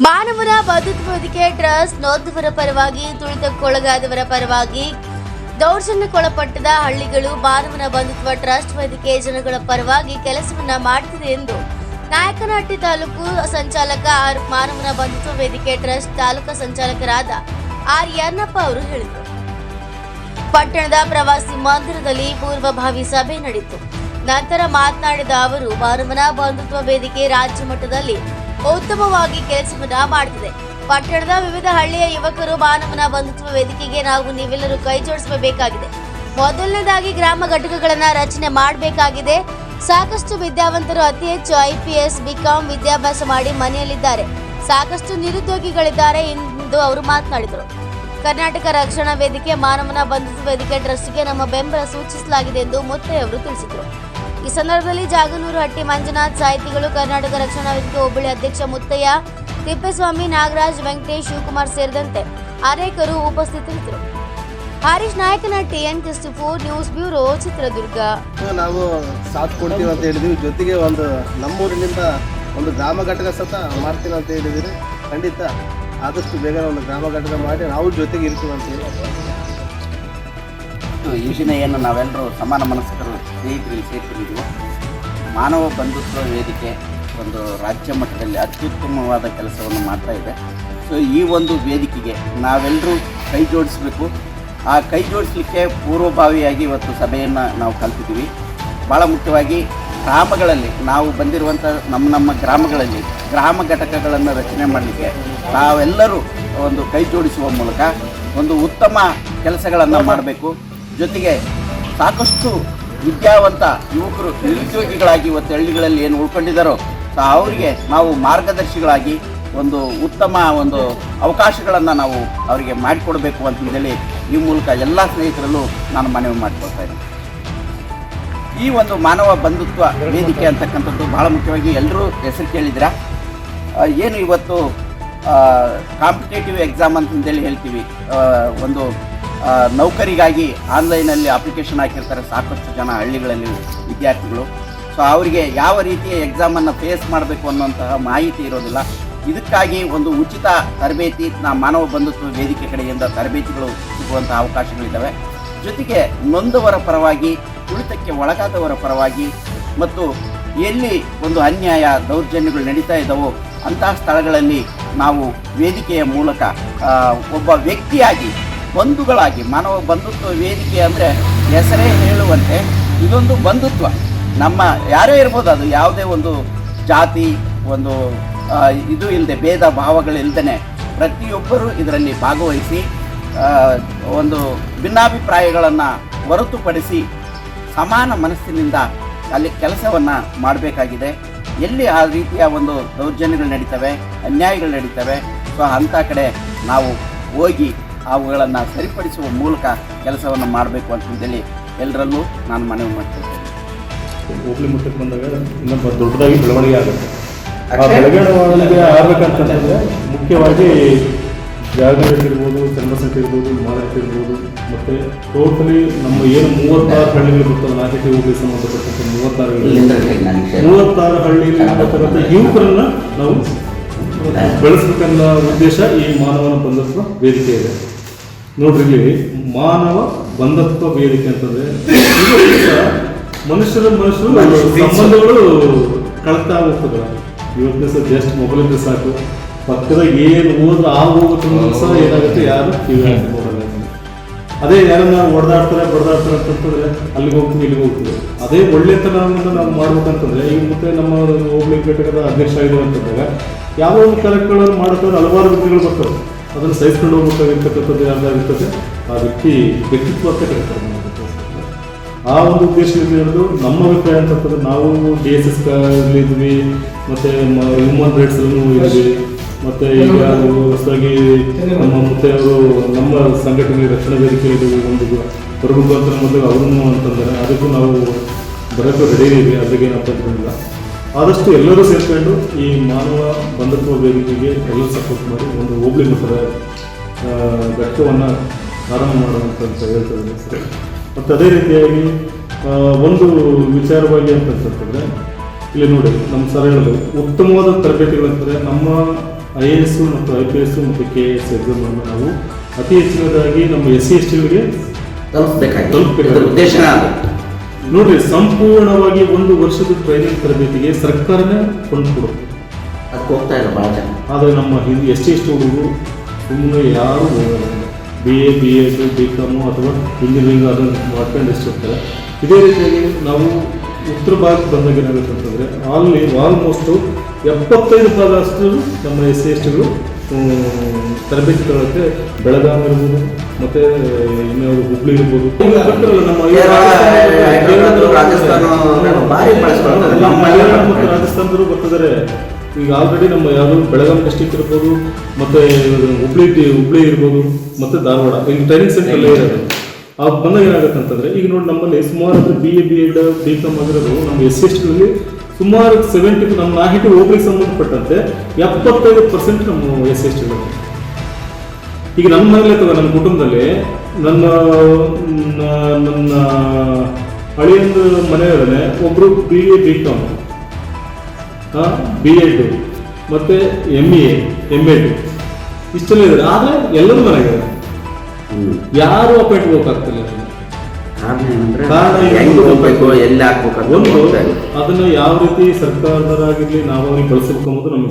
ಬಂಧುತ್ವ ವೇದಿಕೆ ಟ್ರಸ್ಟ್ ನೊಂದವರ ಪರವಾಗಿ, ತುಳಿತಕ್ಕೊಳಗಾದವರ ಪರವಾಗಿ, ದೌರ್ಜನ್ಯಕ್ಕೊಳಪಟ್ಟದ ಹಳ್ಳಿಗಳು ಮಾನವನ ಬಂಧುತ್ವ ಟ್ರಸ್ಟ್ ವೇದಿಕೆ ಜನಗಳ ಪರವಾಗಿ ಕೆಲಸವನ್ನ ಮಾಡುತ್ತಿದೆ ಎಂದು ನಾಯಕನಹಟ್ಟಿ ತಾಲೂಕು ಸಂಚಾಲಕ ಆರ್ ಮಾನವನ ಬಂಧುತ್ವ ವೇದಿಕೆ ಟ್ರಸ್ಟ್ ತಾಲೂಕು ಸಂಚಾಲಕರಾದ ಆರ್ ಯನ್ನಪ್ಪ ಅವರು ಹೇಳಿದರು. ಪಟ್ಟಣದ ಪ್ರವಾಸಿ ಮಂದಿರದಲ್ಲಿ ಪೂರ್ವಭಾವಿ ಸಭೆ ನಡೆಯಿತು. ನಂತರ ಮಾತನಾಡಿದ ಅವರು, ಮಾನವನ ಬಂಧುತ್ವ ವೇದಿಕೆ ರಾಜ್ಯ ಮಟ್ಟದಲ್ಲಿ ಉತ್ತಮವಾಗಿ ಕೆಲಸವನ್ನ ಮಾಡುತ್ತಿದೆ ಪಟ್ಟಣದ ವಿವಿಧ ಹಳ್ಳಿಯ ಯುವಕರು ಮಾನವನ ಬಂಧುತ್ವ ವೇದಿಕೆಗೆ ನಾವು ನೀವೆಲ್ಲರೂ ಕೈ ಜೋಡಿಸಬೇಕಾಗಿದೆ. ಮೊದಲನೇದಾಗಿ ಗ್ರಾಮ ಘಟಕಗಳನ್ನ ರಚನೆ ಮಾಡಬೇಕಾಗಿದೆ. ಸಾಕಷ್ಟು ವಿದ್ಯಾವಂತರು ಅತಿ ಹೆಚ್ಚು ಐಪಿಎಸ್ ಬಿಕಾಂ ವಿದ್ಯಾಭ್ಯಾಸ ಮಾಡಿ ಮನೆಯಲ್ಲಿದ್ದಾರೆ. ಸಾಕಷ್ಟು ನಿರುದ್ಯೋಗಿಗಳಿದ್ದಾರೆ ಎಂದು ಅವರು ಮಾತನಾಡಿದರು. ಕರ್ನಾಟಕ ರಕ್ಷಣಾ ವೇದಿಕೆ, ಮಾನವನ ಬಂಧುತ್ವ ವೇದಿಕೆ ಟ್ರಸ್ಟ್ಗೆ ನಮ್ಮ ಬೆಂಬಲ ಸೂಚಿಸಲಾಗಿದೆ ಎಂದು ಮುತ್ತಯ್ಯ ಅವರು ತಿಳಿಸಿದರು. ಈ ಸಂದರ್ಭದಲ್ಲಿ ಜಾಗನೂರು ಹಟ್ಟಿ ಮಂಜುನಾಥ್ ಸಾಹಿತಿಗಳು ಕರ್ನಾಟಕ ರಕ್ಷಣಾ ವೇದಿಕೆ ಹೋಬಳಿ ಅಧ್ಯಕ್ಷ ಮುತ್ತಯ್ಯ, ತಿಪ್ಪೇಸ್ವಾಮಿ, ನಾಗರಾಜ್, ವೆಂಕಟೇಶ್, ಶಿವಕುಮಾರ್ ಸೇರಿದಂತೆ ಅನೇಕರು ಉಪಸ್ಥಿತರಿದ್ದರು. Harish Nayakanahatti, N four news bureau, Chitradurga. ನಾವು ಸಾಥ್ ಕೊಡ್ತೀವಿ ಅಂತ ಹೇಳಿದ್ವಿ. ಜೊತೆಗೆ ಒಂದು ನಮ್ಮೂರಿನಿಂದ ಒಂದು ಗ್ರಾಮ ಘಟಕ ಸತ ಮಾಡ್ತೀವಿ ಅಂತ ಹೇಳಿದಿರಿ ಖಂಡಿತ ಆದಷ್ಟು ಬೇಗ ಒಂದು ಗ್ರಾಮ ಘಟಕ ಮಾಡಿ ನಾವು ಜೊತೆಗೆ ಇರ್ತೀವಿ ಅಂತ ಹೇಳಿ ದಿನ ಏನು ನಾವೆಲ್ಲರೂ ಸಮಾನ ಮನಸ್ಕರು ಸ್ನೇಹಿತರಲ್ಲಿ ಸೇರ್ಕೊಂಡಿದ್ವಿ ಮಾನವ ಬಂಧುತ್ವ ವೇದಿಕೆ ಒಂದು ರಾಜ್ಯ ಮಟ್ಟದಲ್ಲಿ ಅತ್ಯುತ್ತಮವಾದ ಕೆಲಸವನ್ನು ಮಾಡ್ತಾ ಇದೆ. ಸೊ ಈ ಒಂದು ವೇದಿಕೆಗೆ ನಾವೆಲ್ಲರೂ ಕೈ ಜೋಡಿಸಬೇಕು. ಆ ಕೈ ಜೋಡಿಸಲಿಕ್ಕೆ ಪೂರ್ವಭಾವಿಯಾಗಿ ಇವತ್ತು ಸಭೆಯನ್ನು ನಾವು ಕಲ್ತಿದ್ದೀವಿ. ಭಾಳ ಮುಖ್ಯವಾಗಿ ಗ್ರಾಮಗಳಲ್ಲಿ ನಾವು ಬಂದಿರುವಂಥ ನಮ್ಮ ನಮ್ಮ ಗ್ರಾಮಗಳಲ್ಲಿ ಗ್ರಾಮ ಘಟಕಗಳನ್ನು ರಚನೆ ಮಾಡಲಿಕ್ಕೆ ನಾವೆಲ್ಲರೂ ಒಂದು ಕೈ ಜೋಡಿಸುವ ಮೂಲಕ ಒಂದು ಉತ್ತಮ ಕೆಲಸಗಳನ್ನು ಮಾಡಬೇಕು. ಜೊತೆಗೆ ಸಾಕಷ್ಟು ವಿದ್ಯಾವಂತ ಯುವಕರು ನಿರುದ್ಯೋಗಿಗಳಾಗಿ ಇವತ್ತು ಹಳ್ಳಿಗಳಲ್ಲಿ ಏನು ಉಳ್ಕೊಂಡಿದ್ದಾರೋ ಅವರಿಗೆ ನಾವು ಮಾರ್ಗದರ್ಶಿಗಳಾಗಿ ಒಂದು ಉತ್ತಮ ಒಂದು ಅವಕಾಶಗಳನ್ನು ನಾವು ಅವರಿಗೆ ಮಾಡಿಕೊಡ್ಬೇಕು ಹೇಳಿ ಈ ಮೂಲಕ ಎಲ್ಲ ಸ್ನೇಹಿತರಲ್ಲೂ ನಾನು ಮನವಿ ಮಾಡಿಕೊಳ್ತಾ ಈ ಒಂದು ಮಾನವ ಬಂಧುತ್ವ ವೇದಿಕೆ ಅಂತಕ್ಕಂಥದ್ದು ಬಹಳ ಮುಖ್ಯವಾಗಿ ಎಲ್ಲರೂ ಹೆಸರು ಕೇಳಿದ್ರ ಏನು ಇವತ್ತು ಕಾಂಪಿಟೇಟಿವ್ ಎಕ್ಸಾಮ್ ಅಂತಂದೇಳಿ ಹೇಳ್ತೀವಿ. ಒಂದು ನೌಕರಿಗಾಗಿ ಆನ್ಲೈನಲ್ಲಿ ಅಪ್ಲಿಕೇಶನ್ ಹಾಕಿರ್ತಾರೆ. ಸಾಕಷ್ಟು ಜನ ಹಳ್ಳಿಗಳಲ್ಲಿ ವಿದ್ಯಾರ್ಥಿಗಳು. ಸೊ ಅವರಿಗೆ ಯಾವ ರೀತಿಯ ಎಕ್ಸಾಮನ್ನು ಫೇಸ್ ಮಾಡಬೇಕು ಅನ್ನುವಂತಹ ಮಾಹಿತಿ ಇರೋದಿಲ್ಲ. ಇದಕ್ಕಾಗಿ ಒಂದು ಉಚಿತ ತರಬೇತಿ ನಾವು ಮಾನವ ಬಂಧುತ್ವ ವೇದಿಕೆ ಕಡೆಯಿಂದ ತರಬೇತಿಗಳು ಸಿಗುವಂಥ ಅವಕಾಶಗಳಿದ್ದಾವೆ. ಜೊತೆಗೆ ನೊಂದವರ ಪರವಾಗಿ, ತುಳಿತಕ್ಕೆ ಒಳಗಾದವರ ಪರವಾಗಿ ಮತ್ತು ಎಲ್ಲಿ ಒಂದು ಅನ್ಯಾಯ, ದೌರ್ಜನ್ಯಗಳು ನಡೀತಾ ಇದ್ದಾವೋ ಅಂತಹ ಸ್ಥಳಗಳಲ್ಲಿ ನಾವು ವೇದಿಕೆಯ ಮೂಲಕ ಒಬ್ಬ ವ್ಯಕ್ತಿಯಾಗಿ ಬಂಧುಗಳಾಗಿ, ಮಾನವ ಬಂಧುತ್ವ ವೇದಿಕೆ ಅಂದರೆ ಹೆಸರೇ ಹೇಳುವಂತೆ ಇದೊಂದು ಬಂಧುತ್ವ. ನಮ್ಮ ಯಾರೇ ಇರ್ಬೋದು ಅದು ಯಾವುದೇ ಒಂದು ಜಾತಿ, ಒಂದು ಇದು ಇಲ್ಲದೆ ಭೇದ ಭಾವಗಳಿಲ್ಲದೆ ಪ್ರತಿಯೊಬ್ಬರೂ ಇದರಲ್ಲಿ ಭಾಗವಹಿಸಿ ಒಂದು ಭಿನ್ನಾಭಿಪ್ರಾಯಗಳನ್ನು ಹೊರತುಪಡಿಸಿ ಸಮಾನ ಮನಸ್ಸಿನಿಂದ ಅಲ್ಲಿ ಕೆಲಸವನ್ನು ಮಾಡಬೇಕಾಗಿದೆ. ಎಲ್ಲಿ ಆ ರೀತಿಯ ಒಂದು ದೌರ್ಜನ್ಯಗಳು ನಡೀತವೆ, ಅನ್ಯಾಯಗಳು ನಡೀತವೆ, ಸೊ ಅಂಥ ಕಡೆ ನಾವು ಹೋಗಿ ಅವುಗಳನ್ನು ಸರಿಪಡಿಸುವ ಮೂಲಕ ಕೆಲಸವನ್ನು ಮಾಡಬೇಕು ಅಂತ ಹೇಳಿ ಎಲ್ಲರಲ್ಲೂ ನಾನು ಮನವಿ ಮಾಡ್ತೇನೆ. ಹೋಗ್ಲಿ ಮಟ್ಟಕ್ಕೆ ಬಂದಾಗ ಇನ್ನೊಬ್ಬ ದೊಡ್ಡದಾಗಿ ಬೆಳವಣಿಗೆ ಆಗುತ್ತೆ. ಆ ಬೆಳವಣಿಗೆ ಆಗ್ಬೇಕಂತಂದ್ರೆ ಮುಖ್ಯವಾಗಿ ಜಾಗರೇಟ್ ಇರ್ಬೋದು ಇರ್ಬೋದು ಮಾರಾಟ ಇರ್ಬೋದು ಮತ್ತು ಟೋಟಲಿ ನಮ್ಮ ಏನು ಮೂವತ್ತಾರು ಹಳ್ಳಿಗಳು ಬರ್ತದೆ ನಾಗರಿಕ ಹೋಗಿ ಸಂಬಂಧಪಟ್ಟಂತೆ ಮೂವತ್ತಾರು ಹಳ್ಳಿ ಮೂವತ್ತಾರು ಹಳ್ಳಿಯಲ್ಲಿ ಇರ್ತಕ್ಕಂಥ ಯುವಕರನ್ನ ನಾವು ಬೆಳೆಸ್ಬೇಕನ್ನೋ ಉದ್ದೇಶ ಈ ಮಾನವನ ಬಂಧತ್ವ ವೇದಿಕೆ ಇದೆ. ನೋಡ್ರಿ ಮಾನವ ಬಂಧತ್ವ ವೇದಿಕೆ ಅಂತಂದ್ರೆ ಮನುಷ್ಯರ ಮನುಷ್ಯರು ಸಂಬಂಧಗಳು ಕಳ್ತಾ ಹೋಗ್ತದೆ ಇವತ್ತಿನ ಸರ್ ಜಸ್ಟ್ ಮೊಬೈಲ್ ಇದ್ರೆ ಸಾಕು. ಪಕ್ಕದ ಏನು ಹೋದ್ರೆ ಆ ಹೋಗುತ್ತೆ ಸಹ ಏನಾಗುತ್ತೆ ಯಾರು ಕಿವಿ ನೋಡಲ್ಲ. ಅದೇ ಯಾರನ್ನ ಹೊಡೆದಾಡ್ತಾರೆ ಬಡ್ದಾಡ್ತಾರೆ ಅಂತಂತಂದ್ರೆ ಅಲ್ಲಿಗೆ ಹೋಗ್ತೀವಿ ಇಲ್ಲಿಗೆ ಹೋಗ್ತೀವಿ ಅದೇ ಒಳ್ಳೆತನವನ್ನು ನಾವು ಮಾಡ್ಬೇಕಂತಂದ್ರೆ ಈಗ ಮತ್ತೆ ನಮ್ಮ ಹೋಗ್ಲಿಕ್ಕೆ ಘಟಕದ ಅಧ್ಯಕ್ಷ ಇದು ಅಂತಂದಾಗ ಯಾವ ಒಂದು ಕಾರ್ಯಕ್ರಮಗಳನ್ನು ಮಾಡ್ತಾರೆ ಹಲವಾರು ವ್ಯಕ್ತಿಗಳು ಬರ್ತಾರೆ ಅದನ್ನು ಸಹಿಸ್ಕೊಂಡು ಹೋಗ್ಬೇಕಾಗಿರ್ತಕ್ಕಂಥದ್ದು ಯಾರ್ದಾಗಿರ್ತದೆ ಆ ವ್ಯಕ್ತಿ ಅಂತ ಕರೀತಾರೆ ಆ ಒಂದು ಉದ್ದೇಶದಿಂದ ಹಿಡಿದು ನಮ್ಮ ಅಭಿಪ್ರಾಯ ಅಂತಂದ್ರೆ ನಾವು ಡಿ ಎಸ್ ಎಸ್ ಇದ್ವಿ, ಮತ್ತೆ ಹ್ಯೂಮನ್ ರೈಟ್ಸ್ ಇದ್ವಿ, ಮತ್ತೆ ಈಗ ಹೊಸದಾಗಿ ನಮ್ಮ ಮುತ್ತೆಯವರು ನಮ್ಮ ಸಂಘಟನೆ ರಕ್ಷಣಾ ವೇದಿಕೆ ಒಂದು ಬರಬೇಕು ಅಂತ ಮೊದಲು ಅವರನ್ನು ಅಂತಂದರೆ, ಅದಕ್ಕೂ ನಾವು ಬರೋಕ್ಕೂ ರೆಡಿ ಇದೀವಿ ಅದಕ್ಕೆ ನಾವು ತಗೊಂಡಿಲ್ಲ ಆದಷ್ಟು ಎಲ್ಲರೂ ಸೇರ್ಕೊಂಡು ಈ ಮಾನವ ಬಂಧುತ್ವ ವೇದಿಕೆಗೆ ಎಲ್ಲರೂ ಸಪೋರ್ಟ್ ಮಾಡಿ ಒಂದು ಹೋಬಳಿ ಮಟ್ಟದ ಘಟ್ಟವನ್ನು ಆರಂಭ ಮಾಡುವಂತ ಅಂತ ಹೇಳ್ತಾರೆ ಸರ್. ಮತ್ತು ಅದೇ ರೀತಿಯಾಗಿ ಒಂದು ವಿಚಾರವಾಗಿ ಅಂತಂತಂದ್ರೆ ಇಲ್ಲಿ ನೋಡಿ ನಮ್ಮ ಸರ್ ಹೇಳೋದು ಉತ್ತಮವಾದ ತರಬೇತಿಗಳಂತಂದರೆ ನಮ್ಮ ಐ ಎ ಎಸ್ ಮತ್ತು ಐ ಪಿ ಎಸ್ ಮತ್ತು ಕೆ ಎಸ್ ಎಕ್ಸಾಮನ್ನು ನಾವು ಅತಿ ಹೆಚ್ಚಿನದಾಗಿ ನಮ್ಮ ಎಸ್ ಸಿ ಎಸ್ ಟಿಗಳಿಗೆ ತಲುಪಬೇಕಾಗಿ ತಲುಪಬೇಕಾದ ಅದು. ನೋಡ್ರಿ ಸಂಪೂರ್ಣವಾಗಿ ಒಂದು ವರ್ಷದ ಟ್ರೈನಿಂಗ್ ತರಬೇತಿಗೆ ಸರ್ಕಾರನೇ ಕೊಡುತ್ತೆ ಅದಕ್ಕೆ ಹೋಗ್ತಾ ಇಲ್ಲ ಭಾಳ ಜನ ಆದರೆ ನಮ್ಮ ಹಿಂದೆ ಎಸ್ ಟಿ ಎಸ್ ಹುಡುಗರು ಸುಮ್ಮನೆ ಯಾರು B A B S B com ಅಥವಾ ಇಂಜಿನಿಯರಿಂಗ್ ಅದನ್ನು ಮಾಡ್ಕೊಂಡು ಎಷ್ಟಿರ್ತಾರೆ ಇದೇ ರೀತಿಯಾಗಿ ನಾವು ಉತ್ತರ ಭಾರತ ಬಂದಾಗ ಏನಾಗುತ್ತೆ ಅಂತಂದರೆ ಅಲ್ಲಿ ಆಲ್ಮೋಸ್ಟು ಎಪ್ಪತ್ತೈದು ಅಷ್ಟು ನಮ್ಮ ಎಸ್ ಸಿ ಎಸ್ ಟಿಗಳು ತರಬೇತಿ ತಗೊಳ್ಳೋಕ್ಕೆ ಬೆಳಗಾವಿ ಇರ್ಬೋದು ಮತ್ತೆ ಇನ್ನೊಂದು ಹುಬ್ಳಿ ಇರ್ಬೋದು. ರಾಜಸ್ಥಾನದವರು ಬರ್ತಿದ್ದಾರೆ ಈಗ ಆಲ್ರೆಡಿ ನಮ್ಮ ಯಾವುದು ಬೆಳಗಾಂ ಡಿಸ್ಟಿಕ್ ಇರ್ಬೋದು ಮತ್ತೆ ಹುಬ್ಳಿ ಟಿ- ಹುಬ್ಳಿ ಇರ್ಬೋದು ಮತ್ತೆ ಧಾರವಾಡ. ಈಗ ಟ್ರೈನಿಂಗ್ ಸೆಂಟರ್ ಇರೋದು. ಆ ಬಂದಾಗ ಏನಾಗುತ್ತೆ ಅಂತಂದ್ರೆ ಈಗ ನೋಡಿ ನಮ್ಮಲ್ಲಿ ಸುಮಾರು B A B Ed B Com ಆಗಿರೋದು ನಮ್ಮ ಎಸ್ ಸಿ ಗಳಲ್ಲಿ ಸುಮಾರು ಸೆವೆಂಟಿ ನಮ್ಮ ನಾಹಿಟಿ ಒಬ್ಬರಿಗೆ ಸಂಬಂಧಪಟ್ಟಂತೆ ಎಪ್ಪತ್ತೈದು ಪರ್ಸೆಂಟ್ ನಮ್ಮ ಎಸ್ ಎಸ್ ಟಿಗಳು ಈಗ ನನ್ನ ಮನೇಲಿ ಅಥವಾ ನನ್ನ ಕುಟುಂಬದಲ್ಲಿ ನನ್ನ ನನ್ನ ಹಳೆಯೊಂದು ಮನೆಯವರೇ ಒಬ್ಬರು B A B com B Ed ಮತ್ತು ಎಂ ಎ ಎಂ ಎಡ್ ಇಷ್ಟೆಲ್ಲ ಇದ್ದಾರೆ. ಆದರೆ ಎಲ್ಲರೂ ಮನೆಗಿದ್ದಾರೆ ಯಾರು ಅಪಾಯಿಂಟ್ ಹೋಗಕ್ಕಾಗ್ತಿಲ್ಲ ಅದನ್ನ ಯಾವ ರೀತಿ ಸರ್ಕಾರದವರಾಗಿರ್ಲಿ ನಾವು ಅವ್ರಿಗೆ ಕಳಿಸ್ಬೇಕು ಅನ್ನೋದು ನಮಗೆ